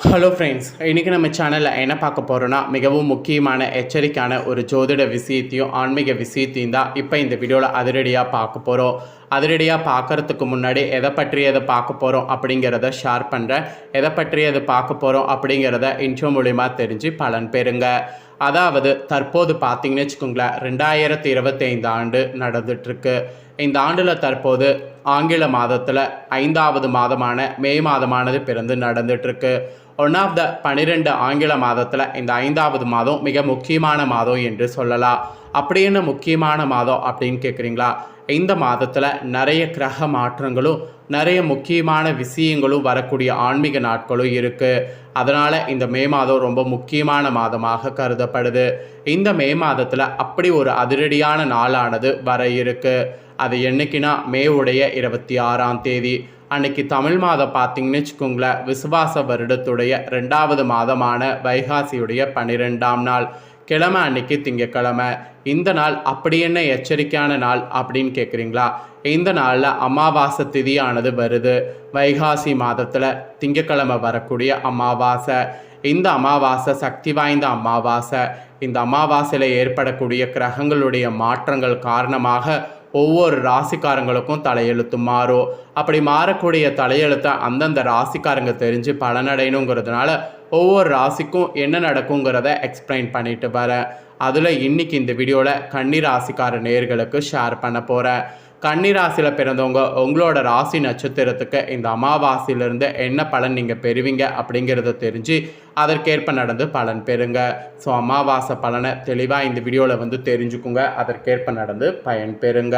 Hello friends இன்றைக்கி நம்ம சேனலில் என்ன பார்க்க போகிறோன்னா மிகவும் முக்கியமான எச்சரிக்கையான ஒரு ஜோதிட விஷயத்தையும் ஆன்மீக விஷயத்தையும் தான் இப்போ இந்த வீடியோவில் அதிரடியாக பார்க்க போகிறோம் அதிரடியாக பார்க்கறதுக்கு முன்னாடி எதை பற்றி அதை பார்க்க போகிறோம் அப்படிங்கிறத ஷேர் பண்ணுறேன் எதை பற்றி அதை பார்க்க போகிறோம் அப்படிங்கிறத இன்ட்ரோ மூலிமா தெரிஞ்சு பலன் பெறுங்க. அதாவது தற்போது பார்த்தீங்கன்னு வச்சுக்கோங்களேன் ரெண்டாயிரத்தி இருபத்தைந்து ஆண்டு நடந்துட்டுருக்கு. இந்த ஆண்டில் தற்போது ஆங்கில மாதத்தில் ஐந்தாவது மாதமான மே மாதமானது பிறந்து நடந்துட்டுருக்கு. ஒன் ஆஃப் த பன்னிரெண்டு ஆங்கில மாதத்தில் இந்த ஐந்தாவது மாதம் மிக முக்கியமான மாதம் என்று சொல்லலாம் அப்படி என்ன முக்கியமான மாதம் அப்படின்னு கேட்குறீங்களா இந்த மாதத்தில் நிறைய கிரக மாற்றங்களும் நிறைய முக்கியமான விஷயங்களும் வரக்கூடிய ஆன்மீக நாட்களும் இருக்குது அதனால் இந்த மே மாதம் ரொம்ப முக்கியமான மாதமாக கருதப்படுது. இந்த மே மாதத்தில் அப்படி ஒரு அதிரடியான நாளானது வர இருக்குது அது என்னைக்குன்னா மே உடைய இருபத்தி ஆறாம் தேதி. அன்னைக்கு தமிழ் மாதம் பார்த்தீங்கன்னு வச்சுக்கோங்களேன் விசுவாச வருடத்துடைய ரெண்டாவது மாதமான வைகாசியுடைய பன்னிரெண்டாம் நாள் கிழமை அன்னைக்கு திங்கக்கிழமை. இந்த நாள் அப்படி என்ன எச்சரிக்கையான நாள் அப்படின்னு கேட்குறீங்களா இந்த நாளில் அமாவாசை திதியானது வருது. வைகாசி மாதத்தில் திங்கக்கிழமை வரக்கூடிய அமாவாசை. இந்த அமாவாசை சக்தி வாய்ந்த அமாவாசை. இந்த அமாவாசையில் ஏற்படக்கூடிய கிரகங்களுடைய மாற்றங்கள் காரணமாக ஒவ்வொரு ராசிக்காரங்களுக்கும் தலையெழுத்து மாறும் அப்படி மாறக்கூடிய தலையெழுத்தை அந்தந்த ராசிக்காரங்க தெரிஞ்சு பலனடையணுங்கிறதுனால ஒவ்வொரு ராசிக்கும் என்ன நடக்குங்கிறத எக்ஸ்பிளைன் பண்ணிட்டு வரேன். அதில் இன்றைக்கி இந்த வீடியோவில் கன்னி ராசிக்கார நேர்களுக்கு ஷேர் பண்ண போகிறேன் கன்னிராசியில் பிறந்தவங்க உங்களோட ராசி நட்சத்திரத்துக்கு இந்த அமாவாசையிலிருந்து என்ன பலன் நீங்கள் பெறுவீங்க அப்படிங்கிறத தெரிஞ்சு அதற்கேற்ப நடந்து பலன் பெறுங்க. ஸோ அமாவாசை பலனை தெளிவாக இந்த வீடியோவில் வந்து தெரிஞ்சுக்குங்க. அதற்கேற்ப நடந்து பயன் பெறுங்க.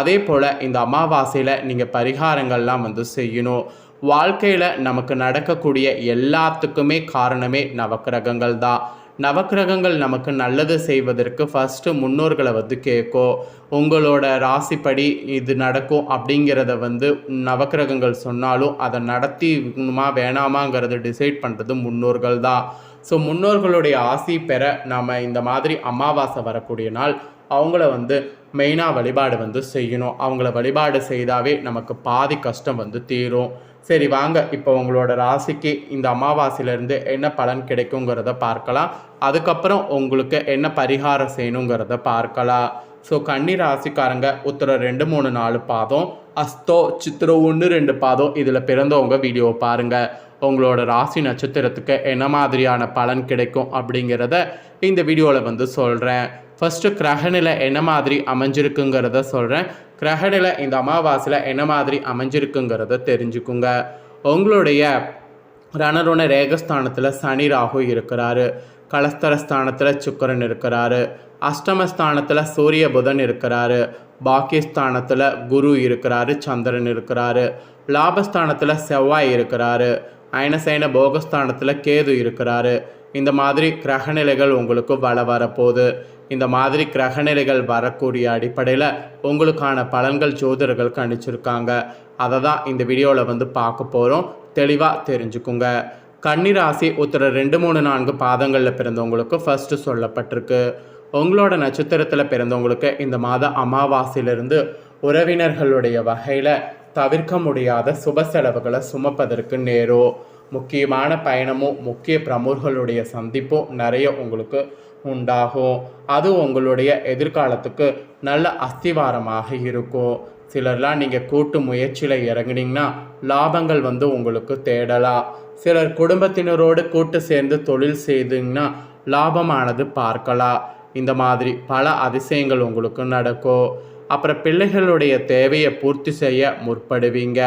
அதே போல் இந்த அமாவாசையில் நீங்கள் பரிகாரங்கள்லாம் வந்து செய்யணும். வாழ்க்கையில் நமக்கு நடக்கக்கூடிய எல்லாத்துக்குமே காரணமே நவக்கிரகங்கள் தான் நவக்கிரகங்கள் நமக்கு நல்லது செய்வதற்கு ஃபஸ்ட்டு முன்னோர்களை வந்து கேட்கும் உங்களோட ராசிப்படி இது நடக்கும் அப்படிங்கிறத வந்து நவக்கிரகங்கள் சொன்னாலும் அதை நடத்திமா வேணாமாங்கிறத டிசைட் பண்ணுறது முன்னோர்கள் தான். ஸோ முன்னோர்களுடைய ஆசி பெற நாம் இந்த மாதிரி அமாவாசை வரக்கூடிய நாள் அவங்கள வந்து மெயினாக வழிபாடு வந்து செய்யணும். அவங்கள வழிபாடு செய்தாவே நமக்கு பாதி கஷ்டம் வந்து தீரும். சரி வாங்க. இப்போ உங்களோட ராசிக்கு இந்த அமாவாசையிலேருந்து என்ன பலன் கிடைக்குங்கிறத பார்க்கலாம். அதுக்கப்புறம் உங்களுக்கு என்ன பரிகாரம் செய்யணுங்கிறத பார்க்கலாம். ஸோ கன்னி ராசிக்காரங்க உத்தர ரெண்டு மூணு நாலு பாதம் அஸ்தோ சித்திர ஒன்று ரெண்டு பாதம் இதில் பிறந்தவங்க வீடியோவை பாருங்கள் உங்களோட ராசி நட்சத்திரத்துக்கு என்ன மாதிரியான பலன் கிடைக்கும் அப்படிங்கிறத இந்த வீடியோவில் வந்து சொல்கிறேன் ஃபஸ்ட்டு கிரகநிலை என்ன மாதிரி அமைஞ்சிருக்குங்கிறத சொல்கிறேன் கிரகநிலை இந்த அமாவாசையில் என்ன மாதிரி அமைஞ்சிருக்குங்கிறத தெரிஞ்சுக்குங்க. உங்களுடைய ரணருண ரேகஸ்தானத்தில் சனி ராகு இருக்கிறாரு. கலஸ்தரஸ்தானத்தில் சுக்கரன் இருக்கிறாரு. அஷ்டமஸ்தானத்தில் சூரிய புதன் இருக்கிறாரு. பாக்கியஸ்தானத்தில் குரு இருக்கிறாரு சந்திரன் இருக்கிறாரு. லாபஸ்தானத்தில் செவ்வாய் இருக்கிறாரு. அயனசைன போகஸ்தானத்தில் கேது இருக்கிறாரு. இந்த மாதிரி கிரகநிலைகள் உங்களுக்கு வள வரப்போகுது. இந்த மாதிரி கிரகநிலைகள் வரக்கூடிய அடிப்படையில் உங்களுக்கான பலன்கள் ஜோதிடர்கள் கணிச்சிருக்காங்க. அதை தான் இந்த வீடியோவில் வந்து பார்க்க போகிறோம் தெளிவாக தெரிஞ்சுக்குங்க. கன்னிராசி உத்தர ரெண்டு மூணு நான்கு பாதங்களில் பிறந்தவங்களுக்கு ஃபஸ்ட்டு சொல்லப்பட்டிருக்கு. உங்களோட நட்சத்திரத்தில் பிறந்தவங்களுக்கு இந்த மாத அமாவாசையிலிருந்து உறவினர்களுடைய வகையில் தவிர்க்க முடியாத சுப செலவுகளை சுமப்பதற்கு நேரும் முக்கியமான பயணமும் முக்கிய பிரமுகர்களுடைய சந்திப்பும் நிறைய உங்களுக்கு உண்டாகும். அது உங்களுடைய எதிர்காலத்துக்கு நல்ல அஸ்திவாரமாக இருக்கும். சிலர்லாம் நீங்கள் கூட்டு முயற்சியில் இறங்குனீங்கன்னா லாபங்கள் வந்து உங்களுக்கு தேடலாம். சிலர் குடும்பத்தினரோடு கூட்டு சேர்ந்து தொழில் செய்துங்கன்னா லாபமானது பார்க்கலாம். இந்த மாதிரி பல அதிசயங்கள் உங்களுக்கு நடக்கும். அப்புறம் பிள்ளைகளுடைய தேவையை பூர்த்தி செய்ய முற்படுவீங்க.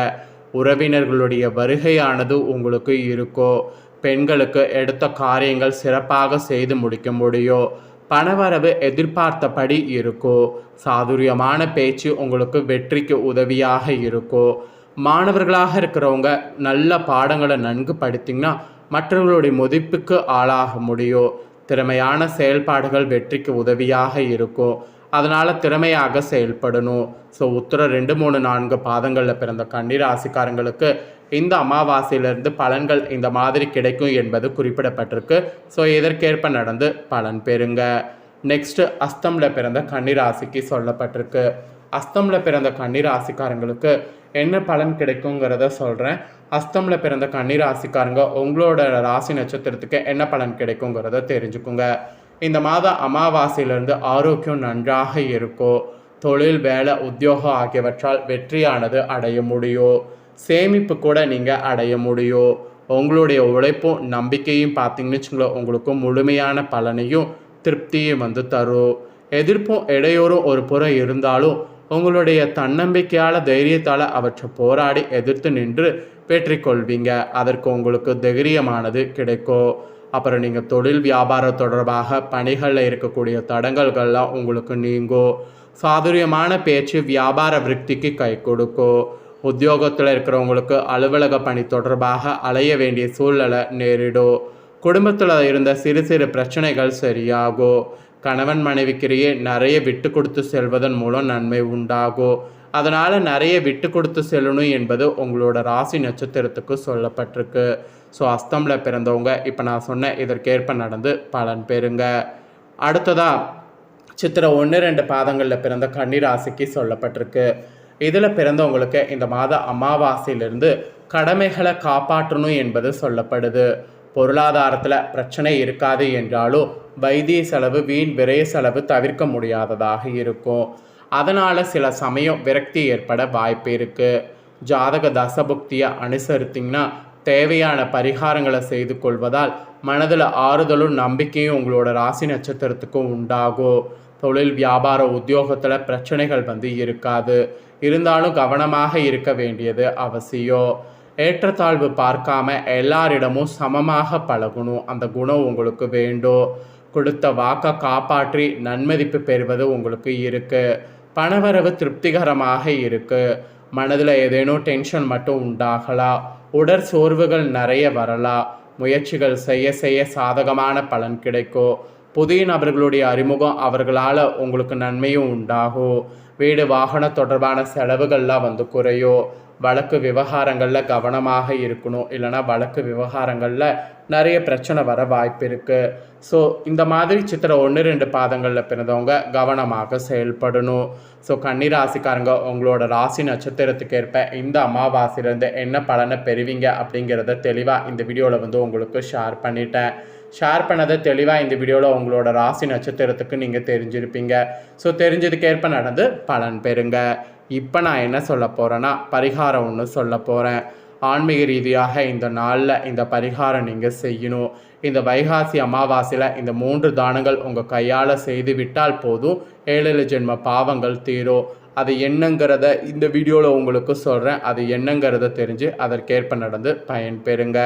உறவினர்களுடைய வருகையானது உங்களுக்கு இருக்கும் பெண்களுக்கு எடுத்த காரியங்கள் சிறப்பாக செய்து முடிக்க முடியும் பணவரவு எதிர்பார்த்தபடி இருக்கும் சாதுரியமான பேச்சு உங்களுக்கு வெற்றிக்கு உதவியாக இருக்கும் மாணவர்களாக இருக்கிறவங்க நல்ல பாடங்களை நன்கு படித்தீங்கன்னா மற்றவர்களுடைய மதிப்புக்கு ஆளாக முடியும் திறமையான செயல்பாடுகள் வெற்றிக்கு உதவியாக இருக்கும் அதனால் திறமையாக செயல்படணும். ஸோ உத்தர ரெண்டு மூணு நான்கு பாதங்களில் பிறந்த கன்னி ஆசிக்காரங்களுக்கு இந்த அமாவாசையிலிருந்து பலன்கள் இந்த மாதிரி கிடைக்கும் என்பது குறிப்பிடப்பட்டிருக்கு. ஸோ இதற்கேற்ப நடந்து பலன் பெறுங்க. நெக்ஸ்ட்டு அஸ்தமில் பிறந்த கன்னி ஆசிக்கு சொல்லப்பட்டிருக்கு. அஸ்தமில் பிறந்த கண்ணீர் ராசிக்காரங்களுக்கு என்ன பலன் கிடைக்குங்கிறத சொல்கிறேன் அஸ்தமில் பிறந்த கண்ணீர் ஆசிக்காரங்க உங்களோட ராசி நட்சத்திரத்துக்கு என்ன பலன் கிடைக்குங்கிறத தெரிஞ்சுக்குங்க. இந்த மாதம் அமாவாசையிலிருந்து ஆரோக்கியம் நன்றாக இருக்கோ தொழில் வேலை உத்தியோகம் ஆகியவற்றால் வெற்றியானது அடைய முடியும் சேமிப்பு கூட நீங்கள் அடைய முடியும் உங்களுடைய உழைப்பும் நம்பிக்கையும் பார்த்தீங்கன்னு வச்சுங்களேன் உங்களுக்கு முழுமையான பலனையும் திருப்தியும் வந்து தரும் எதிர்ப்பும் இடையூறும் ஒரு புறம் இருந்தாலும் உங்களுடைய தன்னம்பிக்கையால் தைரியத்தால் அவற்றை போராடி எதிர்த்து நின்று வெற்றி கொள்வீங்க அதற்கு உங்களுக்கு தைரியமானது கிடைக்கும் அப்புறம் நீங்கள் தொழில் வியாபாரம் தொடர்பாக பணிகளில் இருக்கக்கூடிய தடங்கல்கள்லாம் உங்களுக்கு நீங்கும் சாதுரியமான பேச்சு வியாபார விருத்திக்கு கை கொடுக்கும் உத்தியோகத்தில் இருக்கிறவங்களுக்கு அலுவலக பணி தொடர்பாக அலைய வேண்டிய சூழ்நிலை நேரிடும் குடும்பத்தில் இருந்த சிறு சிறு பிரச்சனைகள் சரியாகும் கணவன் மனைவிக்கிடையே நிறைய விட்டு கொடுத்து செல்வதன் மூலம் நன்மை உண்டாகும் அதனால் நிறைய விட்டு கொடுத்து செல்லணும் என்பது உங்களோட ராசி நட்சத்திரத்துக்கு சொல்லப்பட்டிருக்கு. ஸோ அஸ்தமில் பிறந்தவங்க இப்போ நான் சொன்ன இதற்கேற்ப நடந்து பலன் பெறுங்க. அடுத்ததாக சித்திரை ஒன்று ரெண்டு பாதங்களில் பிறந்த கன்னி ராசிக்கு சொல்லப்பட்டிருக்கு. இதில் பிறந்தவங்களுக்கு இந்த மாத அமாவாசையிலிருந்து கடமைகளை காப்பாற்றணும் என்பது சொல்லப்படுது. பொருளாதாரத்தில் பிரச்சனை இருக்காது என்றாலும் வைத்திய செலவு வீண் விரைய செலவு தவிர்க்க முடியாததாக இருக்கும். அதனால் சில சமயம் விரக்தி ஏற்பட வாய்ப்பு இருக்குது ஜாதக தசபுக்தியை அனுசரித்திங்கன்னா தேவையான பரிகாரங்களை செய்து கொள்வதால் மனதில் ஆறுதலும் நம்பிக்கையும் உங்களோட ராசி நட்சத்திரத்துக்கும் உண்டாகும். தொழில் வியாபார உத்தியோகத்தில் பிரச்சனைகள் வந்து இருக்காது. இருந்தாலும் கவனமாக இருக்க வேண்டியது அவசியம். ஏற்றத்தாழ்வு பார்க்காம எல்லாரிடமும் சமமாக பழகணும். அந்த குணம் உங்களுக்கு வேண்டும். கொடுத்த வாக்கை காப்பாற்றி நன்மதிப்பு பெறுவது உங்களுக்கு இருக்குது பணவரவு திருப்திகரமாக இருக்குது மனதில் ஏதேனும் டென்ஷன் மட்டும் உண்டாகலாம் உடற் சோர்வுகள் நிறைய வரலாம் முயற்சிகள் செய்ய செய்ய சாதகமான பலன் கிடைக்கும் புதிய நபர்களுடைய அறிமுகம் அவர்களால் உங்களுக்கு நன்மையும் உண்டாகும் வீடு வாகன தொடர்பான செலவுகள்லாம் வந்து குறையும் வழக்கு விவகாரங்களில் கவனமாக இருக்கணும். இல்லைனா வழக்கு விவகாரங்களில் நிறைய பிரச்சனை வர வாய்ப்பு இருக்குது ஸோ இந்த மாதிரி சித்திரை ஒன்று ரெண்டு பாதங்களில் பிறந்தவங்க கவனமாக செயல்படணும். ஸோ கன்னி ராசிக்காரங்க உங்களோட ராசி நட்சத்திரத்துக்கு ஏற்ப இந்த அமாவாசையிலேருந்து என்ன பலனை பெறுவீங்க அப்படிங்கிறத தெளிவாக இந்த வீடியோவில் வந்து உங்களுக்கு ஷேர் பண்ணிட்டேன். ஷேர் பண்ணதை தெளிவாக இந்த வீடியோவில் உங்களோட ராசி நட்சத்திரத்துக்கு நீங்கள் தெரிஞ்சிருப்பீங்க. ஸோ தெரிஞ்சதுக்கேற்ப நடந்து பலன் பெறுங்க. இப்போ நான் என்ன சொல்ல போகிறேன்னா பரிகாரம் ஒன்று சொல்ல போகிறேன் ஆன்மீக ரீதியாக இந்த நாளில் இந்த பரிகாரம் நீங்கள் செய்யணும். இந்த வைகாசி அமாவாசையில் இந்த மூன்று தானங்கள் உங்கள் கையால் செய்து விட்டால் போதும். ஏழு ஜென்ம பாவங்கள் தீரும். அது என்னங்கிறத இந்த வீடியோவில் உங்களுக்கு சொல்கிறேன் அது என்னங்கிறத தெரிஞ்சு அதற்கேற்ப நடந்து பயன்பெறுங்க.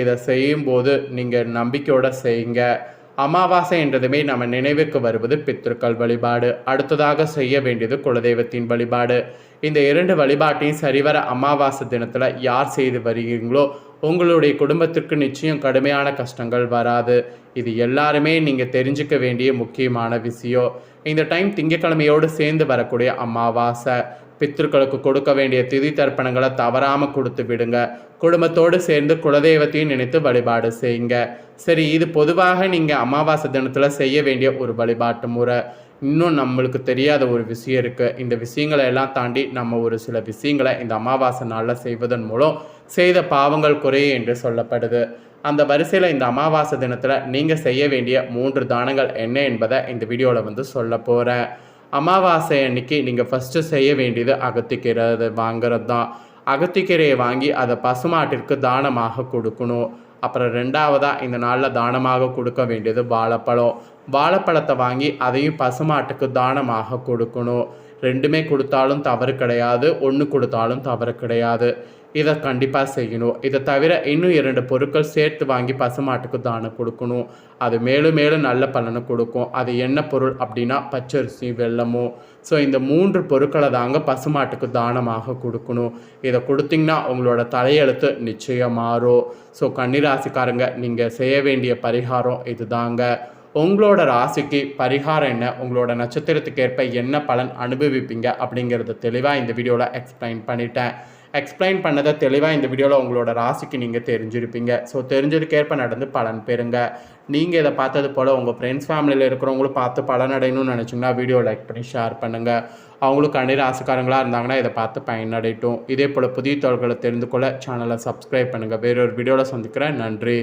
இதை செய்யும்போது நீங்கள் நம்பிக்கையோடு செய்யுங்க. அமாவாசை என்றதுமே நம்ம நினைவுக்கு வருவது பித்திருக்கள் வழிபாடு. அடுத்ததாக செய்ய வேண்டியது குலதெய்வத்தின் வழிபாடு. இந்த இரண்டு வழிபாட்டையும் சரிவர அமாவாசை தினத்தில் யார் செய்து வருகிறீங்களோ உங்களுடைய குடும்பத்திற்கு நிச்சயம் கடுமையான கஷ்டங்கள் வராது. இது எல்லாருமே நீங்கள் தெரிஞ்சுக்க வேண்டிய முக்கியமான விஷயம். இந்த டைம் திங்கக்கிழமையோடு சேர்ந்து வரக்கூடிய அமாவாசை பித்திருக்களுக்கு கொடுக்க வேண்டிய திதி தர்ப்பணங்களை தவறாமல் கொடுத்து விடுங்க. குடும்பத்தோடு சேர்ந்து குலதெய்வத்தையும் நினைத்து வழிபாடு செய்யுங்க. சரி இது பொதுவாக நீங்கள் அமாவாசை தினத்தில் செய்ய வேண்டிய ஒரு வழிபாட்டு முறை. இன்னும் நம்மளுக்கு தெரியாத ஒரு விஷயம் இருக்குது இந்த விஷயங்களை எல்லாம் தாண்டி நம்ம ஒரு சில விஷயங்களை இந்த அமாவாசை நாளில் செய்வதன் மூலம் செய்த பாவங்கள் குறைய என்று சொல்லப்படுது. அந்த வரிசையில் இந்த அமாவாசை தினத்தில் நீங்கள் செய்ய வேண்டிய மூன்று தானங்கள் என்ன என்பதை இந்த வீடியோவில் வந்து சொல்ல போகிறேன் அமாவாசை அன்னைக்கு நீங்கள் ஃபஸ்ட்டு செய்ய வேண்டியது அகத்திக்கிறது வாங்குறது தான் அகத்திக்கீரையை வாங்கி அதை பசுமாட்டிற்கு தானமாக கொடுக்கணும். அப்புறம் ரெண்டாவதாக இந்த நாளில் தானமாக கொடுக்க வேண்டியது வாழைப்பழம். வாழைப்பழத்தை வாங்கி அதையும் பசுமாட்டுக்கு தானமாக கொடுக்கணும். ரெண்டுமே கொடுத்தாலும் தவறு கிடையாது ஒன்று கொடுத்தாலும் தவறு கிடையாது. இதை கண்டிப்பாக செய்யணும். இதை தவிர இன்னும் இரண்டு பொருட்கள் சேர்த்து வாங்கி பசுமாட்டுக்கு தானம் கொடுக்கணும். அது மேலும் மேலும் நல்ல பலனை கொடுக்கும். அது என்ன பொருள் அப்படின்னா பச்சரிசி வெள்ளமும் ஸோ இந்த மூன்று பொருட்களை தாங்க பசுமாட்டுக்கு தானமாக கொடுக்கணும். இதை கொடுத்தீங்கன்னா உங்களோட தலையெழுத்து நிச்சயம் மாறும் ஸோ கன்னிராசிக்காரங்க நீங்கள் செய்ய வேண்டிய பரிகாரம் இது தாங்க உங்களோட ராசிக்கு பரிகாரம் என்ன? உங்களோட நட்சத்திரத்துக்கு ஏற்ப என்ன பலன் அனுபவிப்பீங்க? அப்படிங்கிறத தெளிவாக இந்த வீடியோவில் எக்ஸ்பிளைன் பண்ணிட்டேன். எக்ஸ்பிளைன் பண்ணதை தெளிவாக இந்த வீடியோவில் உங்களோட ராசிக்கு நீங்கள் தெரிஞ்சிருப்பீங்க. ஸோ தெரிஞ்சதுக்கேற்ப நடந்து பலன் பெறுங்க. நீங்கள் இதை பார்த்தது போல் உங்கள் ஃப்ரெண்ட்ஸ் ஃபேமிலியில் இருக்கிறவங்களும் பார்த்து பலனடையணும்னு நினச்சிங்கன்னா வீடியோ லைக் பண்ணி ஷேர் பண்ணுங்கள் அவங்களும் கண்ணீர் ஆசைக்காரங்களாக இருந்தாங்கன்னா இதை பார்த்து பயனடையட்டும். இதே போல் புதிய தகவல்களை தெரிந்து கொள்ள சேனலை சப்ஸ்கிரைப் பண்ணுங்கள் வேறொரு வீடியோவில் சந்திக்கிறேன். நன்றி.